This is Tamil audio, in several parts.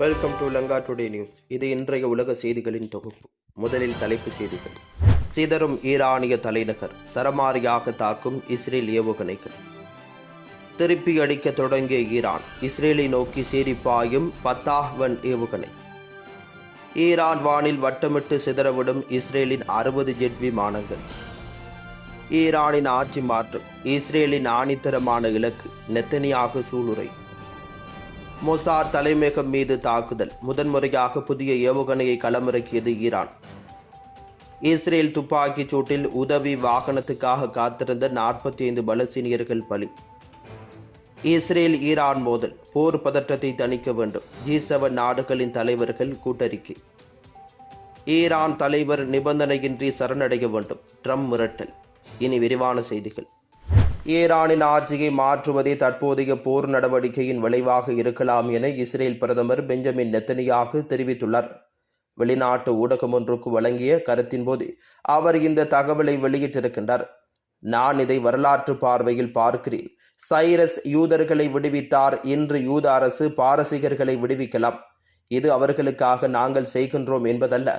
Welcome to Lanka today news இது இன்றைய உலக செய்திகளின் தொகுப்பு. முதலில் தலைப்புச் செய்திகள். சிதறும் ஈரானிய தலைநகர் சரமாரியாக தாக்கும் இஸ்ரேல் ஏவுகணைகள். திருப்பி அடிக்க தொடங்கிய ஈரான் இஸ்ரேலை நோக்கி சீரிப்பாயும் பத்தாஹ்வன் ஏவுகணை. ஈரான் வானில் வட்டமிட்டு சிதறவிடும் இஸ்ரேலின் அறுபது ஜெட் விமானங்கள். ஈரானின் ஆட்சி மாற்றம் இஸ்ரேலின் ஆணித்தரமான இலக்கு நெத்தனியாக சூளுரை. மொசாத் தலைமையகம் மீது தாக்குதல். முதன்முறையாக புதிய ஏவுகணையை களமிறக்கியது ஈரான். இஸ்ரேல் துப்பாக்கிச் சூட்டில் உதவி வாகனத்துக்காக காத்திருந்த நாற்பத்தி ஐந்து பலசீனியர்கள் பலி. இஸ்ரேல் ஈரான் மோதல். போர் பதற்றத்தை தணிக்க வேண்டும். ஜி செவன் நாடுகளின் தலைவர்கள் கூட்டறிக்கை. ஈரான் தலைவர் நிபந்தனையின்றி சரணடைய வேண்டும். ட்ரம்ப் மிரட்டல். இனி விரிவான செய்திகள். ஈரானின் ஆட்சியை மாற்றுவதே தற்போதைய போர் நடவடிக்கையின் விளைவாக இருக்கலாம் என இஸ்ரேல் பிரதமர் பெஞ்சமின் நெத்தனியாக தெரிவித்துள்ளார். வெளிநாட்டு ஊடகம் ஒன்றுக்கு வழங்கிய கருத்தின்போது அவர் இந்த தகவலை வெளியிட்டிருக்கின்றார். நான் இதை வரலாற்று பார்வையில் பார்க்கிறேன். சைரஸ் யூதர்களை விடுவித்தார். இன்று யூத அரசு பாரசீகர்களை விடுவிக்கலாம். இது அவர்களுக்காக நாங்கள் செய்கின்றோம் என்பதல்ல.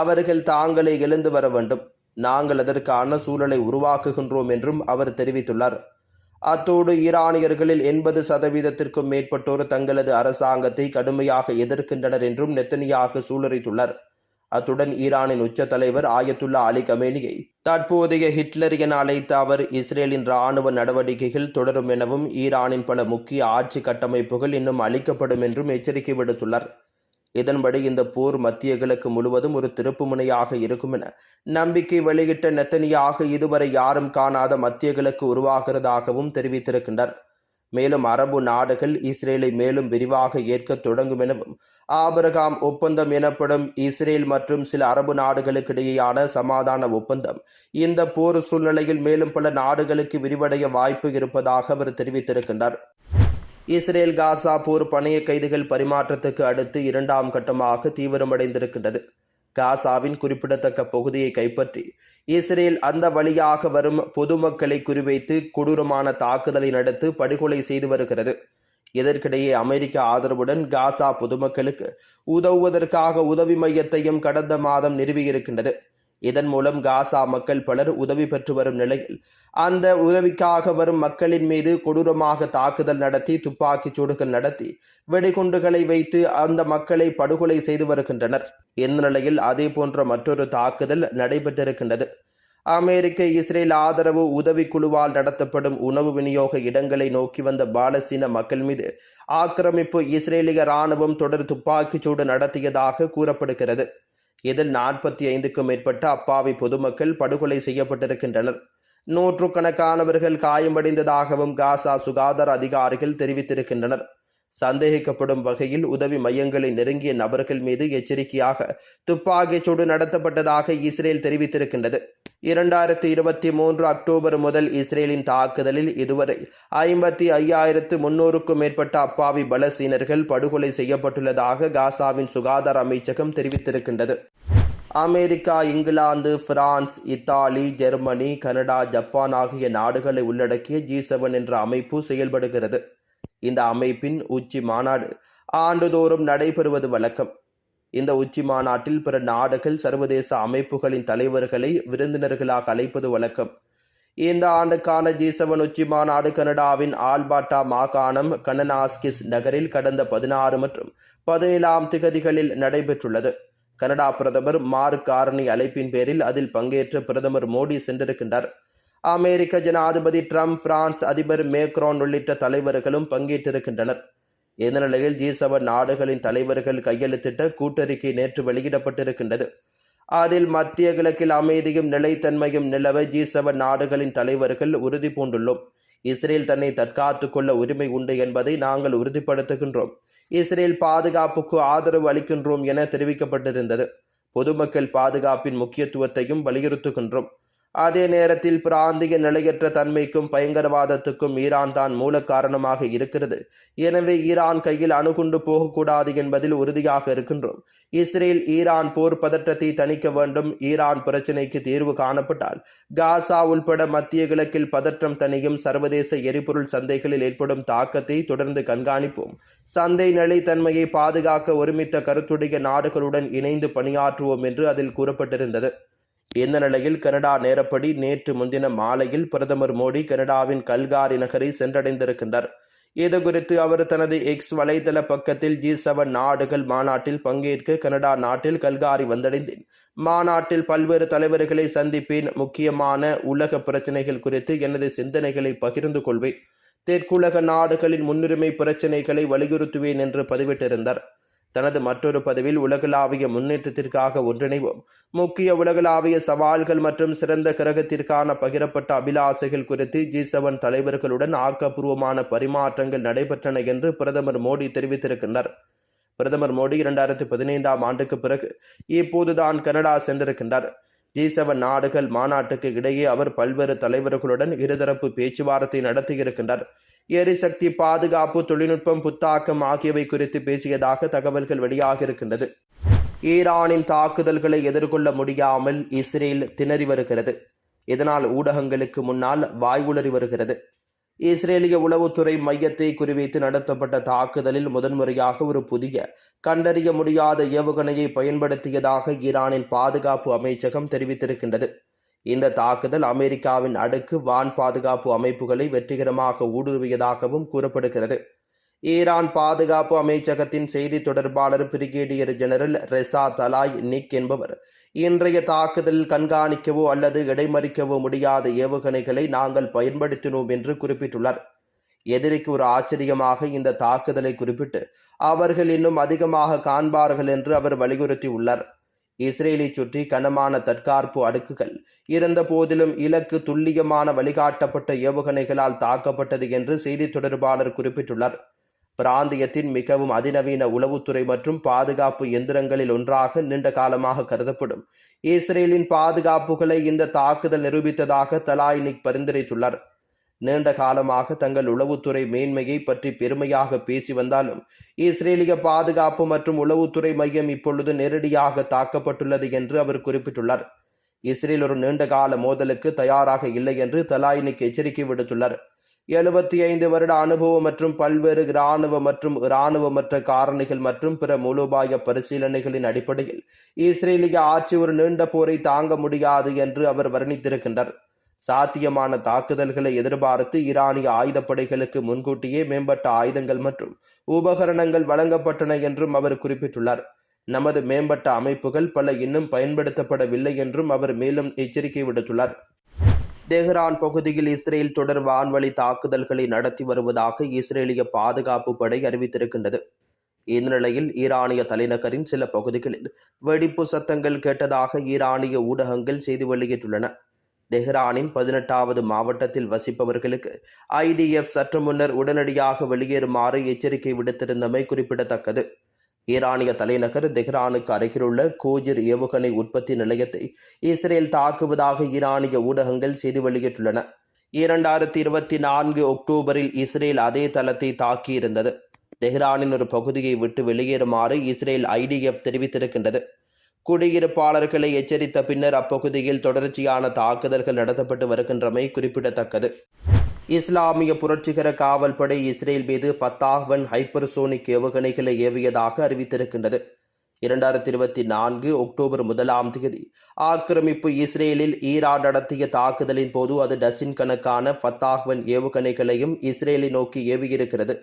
அவர்கள் தாங்களே எழுந்து வர வேண்டும். நாங்கள் அதற்கான சூழலை உருவாக்குகின்றோம் என்றும் அவர் தெரிவித்துள்ளார். அத்தோடு ஈரானியர்களில் எண்பது சதவீதத்திற்கும் மேற்பட்டோர் தங்களது அரசாங்கத்தை கடுமையாக எதிர்க்கின்றனர் என்றும் நெத்தனியாக சூளுரைத்துள்ளார் அத்துடன் ஈரானின் உச்ச தலைவர் ஆயத்துல்லா அலி கமேனியை தற்போதைய ஹிட்லர் என அழைத்த அவர் இஸ்ரேலின் ராணுவ நடவடிக்கைகள் தொடரும் எனவும் ஈரானின் பல முக்கிய ஆட்சி கட்டமைப்புகள் இன்னும் அளிக்கப்படும் என்றும் எச்சரிக்கை விடுத்துள்ளார். இதன்படி இந்த போர் மத்திய கிழக்கு முழுவதும் ஒரு திருப்புமுனையாக இருக்கும் என நம்பிக்கை வெளியிட்ட நெத்தனியாக இதுவரை யாரும் காணாத மத்திய கிழக்கு உருவாகிறதாகவும் தெரிவித்திருக்கின்றார் மேலும் அரபு நாடுகள் இஸ்ரேலை மேலும் விரிவாக ஏற்க தொடங்கும் எனவும் ஆபரகாம் ஒப்பந்தம் எனப்படும் இஸ்ரேல் மற்றும் சில அரபு நாடுகளுக்கிடையேயான சமாதான ஒப்பந்தம் இந்த போர் சூழ்நிலையில் மேலும் பல நாடுகளுக்கு விரிவடைய வாய்ப்பு இருப்பதாக அவர் தெரிவித்திருக்கின்றார். இஸ்ரேல் காசா போர் பணைய கைதிகள் பரிமாற்றத்துக்கு அடுத்து இரண்டாம் கட்டமாக தீவிரமடைந்திருக்கின்றது. காசாவின் குறிப்பிடத்தக்க பகுதியை கைப்பற்றி இஸ்ரேல் அந்த வழியாக வரும் பொதுமக்களை குறிவைத்து கொடூரமான தாக்குதலை நடத்து படுகொலை செய்து வருகிறது. இதற்கிடையே அமெரிக்க ஆதரவுடன் காசா பொதுமக்களுக்கு உதவுவதற்காக உதவி மையத்தையும் கடந்த மாதம் நிறுவியிருக்கின்றது. இதன் மூலம் காசா மக்கள் பலர் உதவி பெற்று வரும் நிலையில் அந்த உதவிக்காக வரும் மக்களின் மீது கொடூரமாக தாக்குதல் நடத்தி துப்பாக்கிச் சூடுகள் நடத்தி வெடிகுண்டுகளை வைத்து அந்த மக்களை படுகொலை செய்து வருகின்றனர். இந்த நிலையில் அதே போன்ற மற்றொரு தாக்குதல் நடைபெற்றிருக்கின்றது. அமெரிக்க இஸ்ரேல் ஆதரவு உதவி குழுவால் நடத்தப்படும் உணவு விநியோக இடங்களை நோக்கி வந்த பாலஸ்தீன மக்கள் மீது ஆக்கிரமிப்பு இஸ்ரேலிய ராணுவம் தொடர் துப்பாக்கிச்சூடு நடத்தியதாக கூறப்படுகிறது. இதில் நாற்பத்தி ஐந்துக்கும் மேற்பட்ட அப்பாவி பொதுமக்கள் படுகொலை செய்யப்பட்டிருக்கின்றனர். நூற்றுக்கணக்கானவர்கள் காயமடைந்ததாகவும் காசா சுகாதார அதிகாரிகள் தெரிவித்திருக்கின்றனர். சந்தேகிக்கப்படும் வகையில் உதவி மையங்களை நெருங்கிய நபர்கள் மீது எச்சரிக்கையாக துப்பாக்கிச் சூடு நடத்தப்பட்டதாக இஸ்ரேல் தெரிவித்திருக்கின்றது. இரண்டாயிரத்தி இருபத்தி மூன்று அக்டோபர் முதல் இஸ்ரேலின் தாக்குதலில் இதுவரை ஐம்பத்தி ஐயாயிரத்து முன்னூறுக்கும் மேற்பட்ட அப்பாவி பலசீனர்கள் படுகொலை செய்யப்பட்டுள்ளதாக காசாவின் சுகாதார அமைச்சகம் தெரிவித்திருக்கின்றது. America England France Italy Germany Canada Japan ஆகிய நாடுகளை உள்ளடக்கிய ஜி செவன் என்ற அமைப்பு செயல்படுகிறது. இந்த அமைப்பின் உச்சி மாநாடு ஆண்டுதோறும் நடைபெறுவது வழக்கம். இந்த உச்சி மாநாட்டில் பிற நாடுகள் சர்வதேச அமைப்புகளின் தலைவர்களை விருந்தினர்களாக அழைப்பது வழக்கம். இந்த ஆண்டுக்கான ஜி செவன் உச்சி மாநாடு கனடாவின் ஆல்பாட்டா மாகாணம் கனனாஸ்கிஸ் நகரில் கடந்த பதினாறு மற்றும் பதினேழாம் திகதிகளில் நடைபெற்றுள்ளது. கனடா பிரதமர் மார்க் கார்னி அழைப்பின் பேரில் அதில் பங்கேற்று பிரதமர் மோடி சென்றிருக்கின்றார். அமெரிக்க ஜனாதிபதி ட்ரம்ப் பிரான்ஸ் அதிபர் மேக்ரோன் உள்ளிட்ட தலைவர்களும் பங்கேற்றிருக்கின்றனர். இந்த நிலையில் ஜி செவன் நாடுகளின் தலைவர்கள் கையெழுத்திட்ட கூட்டறிக்கை நேற்று வெளியிடப்பட்டிருக்கின்றது. அதில் மத்திய கிழக்கில் அமைதியும் நிலைத்தன்மையும் நிலவ ஜி செவன் நாடுகளின் தலைவர்கள் உறுதி பூண்டுள்ளோம் இஸ்ரேல் தன்னை தற்காத்துக்கொள்ள உரிமை உண்டு என்பதை நாங்கள் உறுதிப்படுத்துகின்றோம். இஸ்ரேல் பாதுகாப்புக்கு ஆதரவு அளிக்கின்றோம் என தெரிவிக்கப்பட்டிருந்தது. பொதுமக்கள் பாதுகாப்பின் முக்கியத்துவத்தையும் வலியுறுத்துகின்றோம். அதே நேரத்தில் பிராந்திய நிலையற்ற தன்மைக்கும் பயங்கரவாதத்துக்கும் ஈரான் தான் மூல காரணமாக இருக்கிறது. எனவே ஈரான் கையில் அணுகுண்டு போகக்கூடாது என்பதில் உறுதியாக இருக்கின்றோம். இஸ்ரேல் ஈரான் போர் பதற்றத்தை தணிக்க வேண்டும். ஈரான் பிரச்சினைக்கு தீர்வு காணப்பட்டால் காசா உள்பட மத்திய கிழக்கில் பதற்றம் தணியும் சர்வதேச எரிபொருள் சந்தைகளில் ஏற்படும் தாக்கத்தை தொடர்ந்து கண்காணிப்போம். சந்தை நிலைத்தன்மையை பாதுகாக்க ஒருமித்த கருத்துடைய நாடுகளுடன் இணைந்து பணியாற்றுவோம் என்று அதில் கூறப்பட்டிருந்தது. இந்த நிலையில் கனடா நேரப்படி நேற்று முன்தின மாலையில் பிரதமர் மோடி கனடாவின் கல்காரி நகரை சென்றடைந்திருக்கின்றார். இது குறித்து அவர் தனது எக்ஸ் வலைதள பக்கத்தில் ஜி செவன் நாடுகள் மாநாட்டில் பங்கேற்க கனடா நாட்டில் கல்காரி வந்தடைந்தேன். மாநாட்டில் பல்வேறு தலைவர்களை சந்திப்பேன். முக்கியமான உலக பிரச்சனைகள் குறித்து எனது சிந்தனைகளை பகிர்ந்து கொள்வேன். தெற்குலக நாடுகளின் முன்னுரிமை பிரச்சினைகளை வலியுறுத்துவேன் என்று பதிவிட்டிருந்தார். தனது மற்றொரு பதவியில் உலகளாவிய முன்னேற்றத்திற்காக ஒன்றிணைவோம் முக்கிய உலகளாவிய சவால்கள் மற்றும் சிறந்த கிரகத்திற்கான பகிரப்பட்ட அபிலாசைகள் குறித்து ஜி செவன் தலைவர்களுடன் ஆக்கப்பூர்வமான பரிமாற்றங்கள் நடைபெற்றன என்று பிரதமர் மோடி தெரிவித்திருக்கின்றார் பிரதமர் மோடி இரண்டாயிரத்தி பதினைந்தாம் ஆண்டுக்கு பிறகு இப்போதுதான் கனடா சென்றிருக்கின்றார். ஜி செவன் நாடுகள் மாநாட்டுக்கு இடையே அவர் பல்வேறு தலைவர்களுடன் இருதரப்பு பேச்சுவார்த்தை நடத்தியிருக்கின்றார். எரிசக்தி பாதுகாப்பு தொழில்நுட்பம் புத்தாக்கம் ஆகியவை குறித்து பேசியதாக தகவல்கள் வெளியாக இருக்கின்றது. ஈரானின் தாக்குதல்களை எதிர்கொள்ள முடியாமல் இஸ்ரேல் திணறி வருகிறது. இதனால் ஊடகங்களுக்கு முன்னால் வாய்வுளறி வருகிறது. இஸ்ரேலிய உளவுத்துறை மையத்தை குறிவைத்து நடத்தப்பட்ட தாக்குதலில் முதன்முறையாக ஒரு புதிய கண்டறிய முடியாத ஏவுகணையை பயன்படுத்தியதாக ஈரானின் பாதுகாப்பு அமைச்சகம் தெரிவித்திருக்கின்றது. இந்த தாக்குதல் அமெரிக்காவின் அடுக்கு வான் பாதுகாப்பு அமைப்புகளை வெற்றிகரமாக ஊடுருவியதாகவும் கூறப்படுகிறது. ஈரான் பாதுகாப்பு அமைச்சகத்தின் செய்தி தொடர்பாளர் பிரிகேடியர் ஜெனரல் ரெசா தலாய் நிக் என்பவர் இன்றைய தாக்குதலில் கண்காணிக்கவோ அல்லது இடைமறிக்கவோ முடியாத ஏவுகணைகளை நாங்கள் பயன்படுத்தினோம் என்று குறிப்பிட்டுள்ளார். எதிரிக்கு ஒரு ஆச்சரியமாக இந்த தாக்குதலை குறிப்பிட்டு அவர்கள் இன்னும் அதிகமாக காண்பார்கள் என்று அவர் வலியுறுத்தியுள்ளார். இஸ்ரேலை சுற்றி கனமான தற்காப்பு அடுக்குகள். இருந்த போதிலும் இலக்கு துல்லியமான வழிகாட்டப்பட்ட ஏவுகணைகளால் தாக்கப்பட்டது என்று செய்தி தொடர்பாளர் குறிப்பிட்டுள்ளார். பிராந்தியத்தின் மிகவும் அதிநவீன உளவுத்துறை மற்றும் பாதுகாப்பு எந்திரங்களில் ஒன்றாக நீண்ட காலமாக கருதப்படும். இஸ்ரேலின் பாதுகாப்புகளை இந்த தாக்குதல் நிரூபித்ததாக தலாய்னிக் பரிந்துரைத்துள்ளார். நீண்ட காலமாக தங்கள் உளவுத்துறை மேன்மையை பற்றி பெருமையாக பேசி வந்தாலும் இஸ்ரேலிய பாதுகாப்பு மற்றும் உளவுத்துறை மையம் இப்பொழுது நேரடியாக தாக்கப்பட்டுள்ளது என்று அவர் குறிப்பிட்டுள்ளார். இஸ்ரேல் ஒரு நீண்டகால மோதலுக்கு தயாராக இல்லை என்று தலாயினுக்கு எச்சரிக்கை விடுத்துள்ளார். எழுபத்தி ஐந்து வருட அனுபவம் மற்றும் பல்வேறு இராணுவ மற்றும் இராணுவமற்ற காரணிகள் மற்றும் பிற மூலோபாய பரிசீலனைகளின் அடிப்படையில் இஸ்ரேலிய ஆட்சி ஒரு நீண்ட போரை தாங்க முடியாது என்று அவர் வர்ணித்திருக்கின்றார். சாத்தியமான தாக்குதல்களை எதிர்பார்த்து ஈரானிய ஆயுதப்படைகளுக்கு முன்கூட்டியே மேம்பட்ட ஆயுதங்கள் மற்றும் உபகரணங்கள் வழங்கப்பட்டன என்றும் அவர் குறிப்பிட்டுள்ளார். நமது மேம்பட்ட அமைப்புகள் பல இன்னும் பயன்படுத்தப்படவில்லை என்றும் அவர் மேலும் எச்சரிக்கை விடுத்துள்ளார். தெஹ்ரான் பகுதியில் இஸ்ரேல் தொடர் வான்வழி தாக்குதல்களை நடத்தி வருவதாக இஸ்ரேலிய பாதுகாப்பு படை அறிவித்திருக்கின்றது. இந்நிலையில் ஈரானிய தலைநகரின் சில பகுதிகளில் வெடிப்பு சத்தங்கள் கேட்டதாக ஈரானிய ஊடகங்கள் செய்தி வெளியிட்டுள்ளன. தெஹ்ரானின் பதினெட்டாவது மாவட்டத்தில் வசிப்பவர்களுக்கு ஐடிஎஃப் சற்று முன்னர் உடனடியாக வெளியேறுமாறு எச்சரிக்கை விடுத்திருந்தமை குறிப்பிடத்தக்கது. ஈரானிய தலைநகர் தெஹ்ரானுக்கு அருகிலுள்ள கோஜிர் ஏவுகணை உற்பத்தி நிலையத்தை இஸ்ரேல் தாக்குவதாக ஈரானிய ஊடகங்கள் செய்தி வெளியிட்டுள்ளன. இரண்டாயிரத்தி இருபத்தி நான்கு அக்டோபரில் இஸ்ரேல் அதே தளத்தை தாக்கியிருந்தது. தெஹ்ரானின் ஒரு பகுதியை விட்டு வெளியேறுமாறு இஸ்ரேல் ஐடிஎஃப் தெரிவித்திருக்கின்றது. குடியிருப்பாளர்களை எச்சரித்த பின்னர் அப்பகுதியில் தொடர்ச்சியான தாக்குதல்கள் நடத்தப்பட்டு வருகின்றமை குறிப்பிடத்தக்கது. இஸ்லாமிய புரட்சிகர காவல்படை இஸ்ரேல் மீது ஃபத்தாஹ்வன் ஹைப்பர்சோனிக் ஏவுகணைகளை ஏவியதாக அறிவித்திருக்கின்றது. இரண்டாயிரத்தி இருபத்தி நான்கு அக்டோபர் முதலாம் தேதி ஆக்கிரமிப்பு இஸ்ரேலில் ஈரான் நடத்திய தாக்குதலின் போது அது டசின் கணக்கான ஃபத்தாஹ்வன் ஏவுகணைகளையும் இஸ்ரேலை நோக்கி ஏவியிருக்கிறது.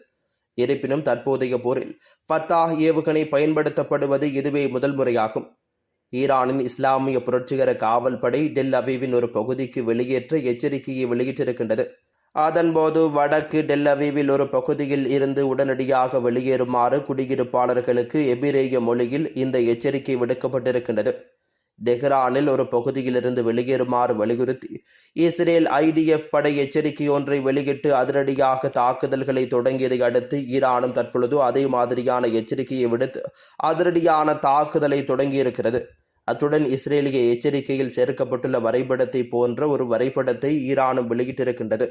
இருப்பினும் தற்போதைய போரில் ஃபத்தாஹ் ஏவுகணை பயன்படுத்தப்படுவது இதுவே முதல் முறையாகும். ஈரானின் இஸ்லாமிய புரட்சிகர காவல் படை டெல் அவீவின் ஒரு பகுதிக்கு வெளியேற்ற எச்சரிக்கையை வெளியிட்டிருக்கின்றது. அதன்போது வடக்கு டெல் அவீவில் ஒரு பகுதியில் இருந்து உடனடியாக வெளியேறுமாறு குடியிருப்பாளர்களுக்கு எபிரேய மொழியில் இந்த எச்சரிக்கை விடுக்கப்பட்டிருக்கின்றது. தெஹ்ரானில் ஒரு பகுதியிலிருந்து வெளியேறுமாறு வலியுறுத்தி இஸ்ரேல் ஐடிஎஃப் படை எச்சரிக்கை ஒன்றை வெளியிட்டு அதிரடியாக தாக்குதல்களை தொடங்கியதை அடுத்து ஈரானும் தற்பொழுது அதே மாதிரியான எச்சரிக்கையை விடுத்து அதிரடியான தாக்குதலை தொடங்கியிருக்கிறது. அத்துடன் இஸ்ரேலிய எச்சரிக்கையில் சேர்க்கப்பட்டுள்ள வரைபடத்தை போன்ற ஒரு வரைபடத்தை ஈரானும் வெளியிட்டிருக்கின்றது.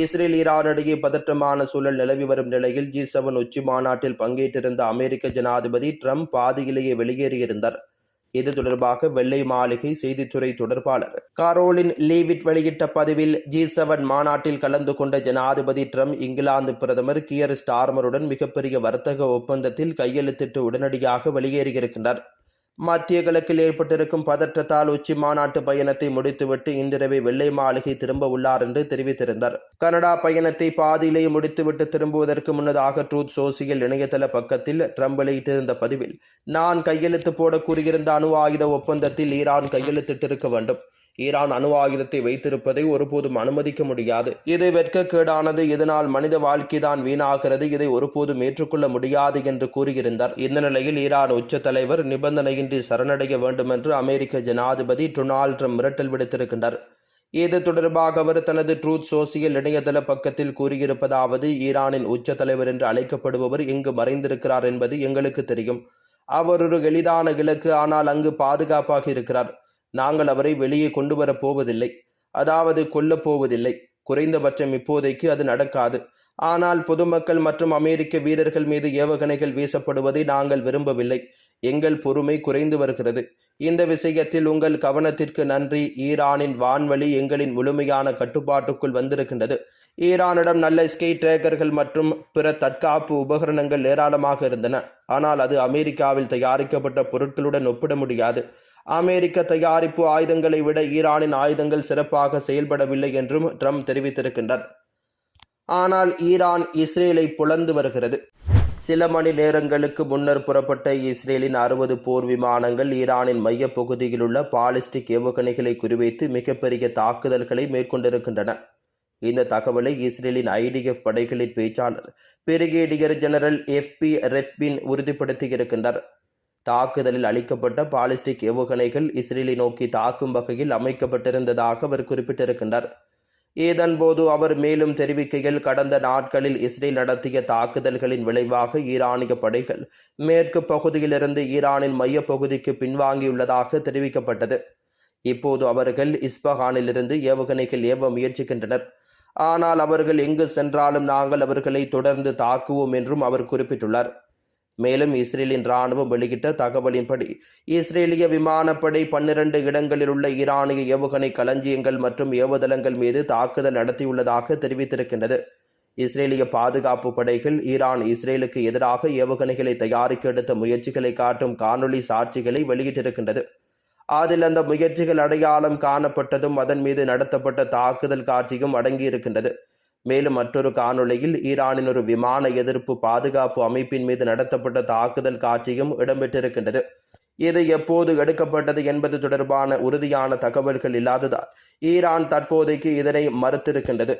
இஸ்ரேல் ஈரான் இடையே பதற்றமான சூழல் நிலவி வரும் நிலையில் ஜி செவன் உச்சி மாநாட்டில் பங்கேற்றிருந்த அமெரிக்க ஜனாதிபதி ட்ரம்ப் பாதியிலேயே வெளியேறியிருந்தார். இது தொடர்பாக வெள்ளை மாளிகை செய்தித்துறை தொடர்பாளர் காரோலின் லீவிட் வெளியிட்ட பதிவில் ஜி செவன் மாநாட்டில் கலந்து கொண்ட ஜனாதிபதி ட்ரம்ப் இங்கிலாந்து பிரதமர் கியர் ஸ்டார்மருடன் மிகப்பெரிய வர்த்தக ஒப்பந்தத்தில் கையெழுத்திட்டு உடனடியாக வெளியேறியிருக்கின்றார். மத்திய கிழக்கில் ஏற்பட்டிருக்கும் பதற்றத்தால் உச்சி மாநாட்டு பயணத்தை முடித்துவிட்டு இன்றிரவே வெள்ளை மாளிகை திரும்ப உள்ளார் என்று தெரிவித்திருந்தார். கனடா பயணத்தை பாதியிலேயே முடித்துவிட்டு திரும்புவதற்கு முன்னதாக ட்ரூத் சோசியல் இணையதள பக்கத்தில் ட்ரம்ப் வெளியிட்டிருந்த பதிவில் நான் கையெழுத்து போட கூறியிருந்த அணு ஆயுத ஒப்பந்தத்தில் ஈரான் கையெழுத்திட்டிருக்க வேண்டும். ஈரான் அணு ஆயுதத்தை வைத்திருப்பதை ஒருபோதும் அனுமதிக்க முடியாது. இது வெட்கக்கேடானது. இதனால் மனித வாழ்க்கைதான் வீணாகிறது. இதை ஒருபோதும் ஏற்றுக்கொள்ள முடியாது என்று கூறியிருந்தார். இந்த நிலையில் ஈரான் உச்ச தலைவர் நிபந்தனையின்றி சரணடைய வேண்டும் என்று அமெரிக்க ஜனாதிபதி டொனால்ட் ட்ரம்ப் மிரட்டல் விடுத்திருக்கின்றார். இது தொடர்பாக அவர் தனது ட்ரூத் சோசியல் இணையதள பக்கத்தில் கூறியிருப்பதாவது ஈரானின் உச்ச தலைவர் என்று அழைக்கப்படுபவர் இங்கு மறைந்திருக்கிறார் என்பது எங்களுக்கு தெரியும். அவர் ஒரு எளிதான இலக்கு. ஆனால் அங்கு பாதுகாப்பாக இருக்கிறார். நாங்கள் அவரை வெளியே கொண்டு வரப் போவதில்லை. அதாவது கொல்லப் போவதில்லை. குறைந்தபட்சம் இப்போதைக்கு அது நடக்காது. ஆனால் பொதுமக்கள் மற்றும் அமெரிக்க வீரர்கள் மீது ஏவுகணைகள் வீசப்படுவதை நாங்கள் விரும்பவில்லை. எங்கள் பொறுமை குறைந்து வருகிறது. இந்த விஷயத்தில் உங்கள் கவனத்திற்கு நன்றி. ஈரானின் வான்வழி எங்களின் முழுமையான கட்டுப்பாட்டுக்குள் வந்திருக்கின்றது. ஈரானிடம் நல்ல ஸ்கை ட்ரேக்கர்கள் மற்றும் பிற தற்காப்பு உபகரணங்கள் ஏராளமாக இருந்தன. ஆனால் அது அமெரிக்காவில் தயாரிக்கப்பட்ட பொருட்களுடன் ஒப்பிட முடியாது. அமெரிக்க தயாரிப்பு ஆயுதங்களை விட ஈரானின் ஆயுதங்கள் சிறப்பாக செயல்படவில்லை என்றும் ட்ரம்ப் தெரிவித்திருக்கின்றார். ஆனால் ஈரான் இஸ்ரேலை புலந்து வருகிறது. சில மணி நேரங்களுக்கு முன்னர் புறப்பட்ட இஸ்ரேலின் அறுபது போர் விமானங்கள் ஈரானின் மையப்பகுதியில் உள்ள பாலிஸ்டிக் ஏவுகணைகளை குறிவைத்து மிகப்பெரிய தாக்குதல்களை மேற்கொண்டிருக்கின்றன. இந்த தகவலை இஸ்ரேலின் ஐடிஎஃப் படைகளின் பேச்சாளர் பிரிகேடியர் ஜெனரல் எஃப்பி ரெஃபின் உறுதிப்படுத்தியிருக்கின்றார். தாக்குதலில் அளிக்கப்பட்ட பாலிஸ்டிக் ஏவுகணைகள் இஸ்ரேலை நோக்கி தாக்கும் வகையில் அமைக்கப்பட்டிருந்ததாக அவர் குறிப்பிட்டிருக்கின்றார். இதன்போது அவர் மேலும் தெரிவிக்கையில் கடந்த நாட்களில் இஸ்ரேல் நடத்திய தாக்குதல்களின் விளைவாக ஈரானிய படைகள் மேற்கு பகுதியிலிருந்து ஈரானின் மையப் பகுதிக்கு பின்வாங்கியுள்ளதாக தெரிவிக்கப்பட்டது. இப்போது அவர்கள் இஸ்பஹானிலிருந்து ஏவுகணைகள் ஏவ முயற்சிக்கின்றனர். ஆனால் அவர்கள் எங்கு சென்றாலும் நாங்கள் அவர்களை தொடர்ந்து தாக்குவோம் என்றும் அவர் குறிப்பிட்டுள்ளார். மேலும் இஸ்ரேலின் ராணுவம் வெளியிட்ட தகவலின்படி இஸ்ரேலிய விமானப்படை பன்னிரண்டு இடங்களில் உள்ள ஈரானிய ஏவுகணை களஞ்சியங்கள் மற்றும் ஏவுதளங்கள் மீது தாக்குதல் நடத்தியுள்ளதாக தெரிவித்திருக்கின்றது. இஸ்ரேலிய பாதுகாப்பு படைகள் ஈரான் இஸ்ரேலுக்கு எதிராக ஏவுகணைகளை தயாரிக்க எடுத்த முயற்சிகளை காட்டும் காணொளி சாட்சிகளை வெளியிட்டிருக்கின்றது. அதில் அந்த முயற்சிகள் அடையாளம் காணப்பட்டதும் அதன் மீது நடத்தப்பட்ட தாக்குதல் காட்சியும் அடங்கியிருக்கின்றது. மேலும் மற்றொரு காணொளியில் ஈரானின் ஒரு விமான எதிர்ப்பு பாதுகாப்பு அமைப்பின் மீது நடத்தப்பட்ட தாக்குதல் காட்சியும் இடம்பெற்றிருக்கின்றது. இது எப்போது எடுக்கப்பட்டது என்பது தொடர்பான உறுதியான தகவல்கள் இல்லாததால் ஈரான் தற்போதைக்கு இதனை மறுத்திருக்கின்றது.